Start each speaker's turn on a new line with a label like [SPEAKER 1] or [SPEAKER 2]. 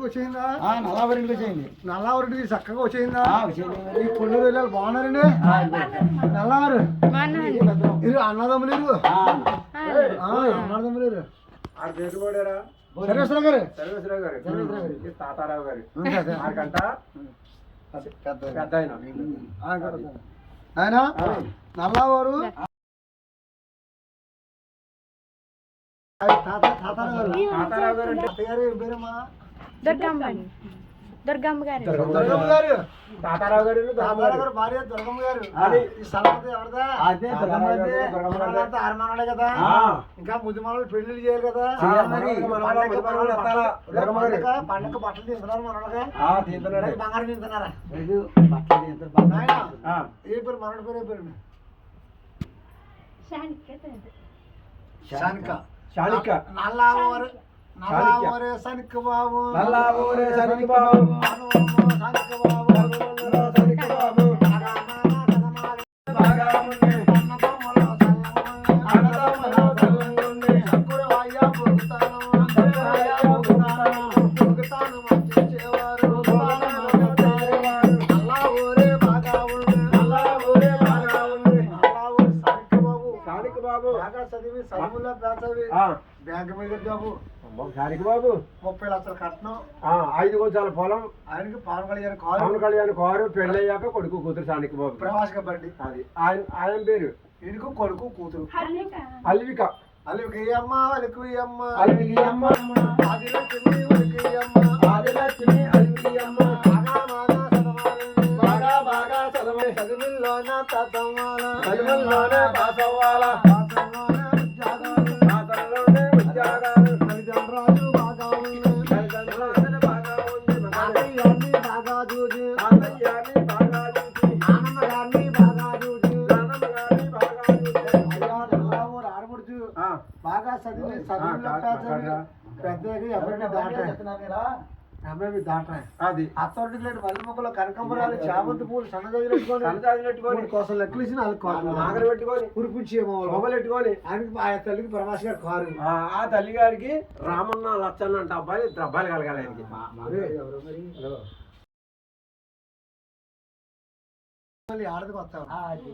[SPEAKER 1] వచ్చేయిందా చక్కగా వచ్చేయిందా ఈ వెళ్ళాలి బాగున్నారండి. నల్లారు.
[SPEAKER 2] పేరు
[SPEAKER 1] గారు.
[SPEAKER 2] సర్వేశ్వరరావు గారు.
[SPEAKER 1] సర్వేశ్వరరావు గారు.
[SPEAKER 2] తాతారావు గారు.
[SPEAKER 1] పెద్ద.
[SPEAKER 2] ఆయన.
[SPEAKER 1] నల్లవారు?
[SPEAKER 3] దుర్గమ్మ దుర్గమ్మ గారు.
[SPEAKER 1] దుర్గమ్మ గారు.
[SPEAKER 2] తాతారావు గారు
[SPEAKER 1] తాతారావు గారు. భార్య దుర్గమ్మ గారు. ఈ స్థలం అంతా ఎవరిదా?
[SPEAKER 4] అదే దుర్గమ్మది.
[SPEAKER 1] మనవాళ్ళంతా ఆరుమానాలే కదా.
[SPEAKER 4] ఆ.
[SPEAKER 1] ఇంకా ముద్దు మనలు పెళ్ళిళ్ళు చేయాలి కదా. పండగ?
[SPEAKER 2] దుర్గమ్మ
[SPEAKER 1] బట్టలు
[SPEAKER 2] ఆ, తీస్తున్నాడు.
[SPEAKER 1] బంగారం తీసుకున్నారా
[SPEAKER 4] లేదు, బట్టలు
[SPEAKER 2] ఆ,
[SPEAKER 1] ఏ పేరు? మనోడి పేరు ఏ పేరు? శానిక.
[SPEAKER 2] శాలిక
[SPEAKER 1] నల్లావోరే నల్లావోరే సనిక బాబు
[SPEAKER 2] నల్లా ఊరే సరికి బాబు
[SPEAKER 1] మనోమో సనిక బాబు
[SPEAKER 2] నల్లా శాలిక బాబు.
[SPEAKER 1] బాగా చదివి చదువులో
[SPEAKER 2] ఆ,
[SPEAKER 1] బ్యాంక్ మీద జాబు.
[SPEAKER 2] అమ్మో, శాలిక బాబు.
[SPEAKER 1] ముప్పై లక్షల కట్నం.
[SPEAKER 2] ఆ, ఐదు కొంచాల పొలం.
[SPEAKER 1] ఆయనకి పవన్ కళ్యాణ్ కారు.
[SPEAKER 2] పవన్ కళ్యాణ్ కారు పెళ్ళయ్యాక కొడుకు కూతురు శాలిక బాబు.
[SPEAKER 1] ప్రవాసిక బండి.
[SPEAKER 2] అది. ఆయన ఆయన పేరు?
[SPEAKER 1] ఈయనకు కొడుకు కూతురు.
[SPEAKER 2] అల్విక.
[SPEAKER 1] అలికి అమ్మ అలికి అమ్మ.
[SPEAKER 2] అల్వికి అమ్మ.
[SPEAKER 1] ఆదిలక్ష్మి అలికి అమ్మ.
[SPEAKER 2] ఆదిలక్ష్మి అల్వికి అమ్మ.
[SPEAKER 1] చదువుల్లోనే
[SPEAKER 2] పాస్ అవ్వాలా
[SPEAKER 1] పాసంలోన ఉద్యోగాలు. తల్లిదండ్రులు బాగా ఉంది
[SPEAKER 2] తల్లిదండ్రులు బాగా ఉంది.
[SPEAKER 1] తాతయ్యని బాగా చూసి.
[SPEAKER 2] బాగా చూసి
[SPEAKER 1] నాన్నమ్మ గారిని బాగా చూసి
[SPEAKER 2] నాన్నమ్మ గారిని బాగా చూసి
[SPEAKER 1] అయ్యా చదివి ఎవరిని
[SPEAKER 2] అది.
[SPEAKER 1] అత్తోటి లేని మల్లె మొక్కలు కనకంబరాలు చామంతి పూలు సన్నజాజులు పెట్టుకొని
[SPEAKER 2] సన్నజాజులు పెట్టుకొని
[SPEAKER 1] మూడు కోసం లెక్కలు నాలుగు కారు
[SPEAKER 2] నాగలు పెట్టుకొని
[SPEAKER 1] కురిపించేమో
[SPEAKER 2] మొగలు పెట్టుకొని.
[SPEAKER 1] ఆయనకి ఆ తల్లికి ప్రవాస్ గారు కారు.
[SPEAKER 2] ఆ ఆ తల్లి గారికి రామన్న లచ్చన్న అంటే అబ్బాయి ఇద్దరు అబ్బాయిలు కలగాలి ఆయనకి.
[SPEAKER 1] మళ్ళీ ఆడదికి వస్తాం
[SPEAKER 4] ఆ, అది.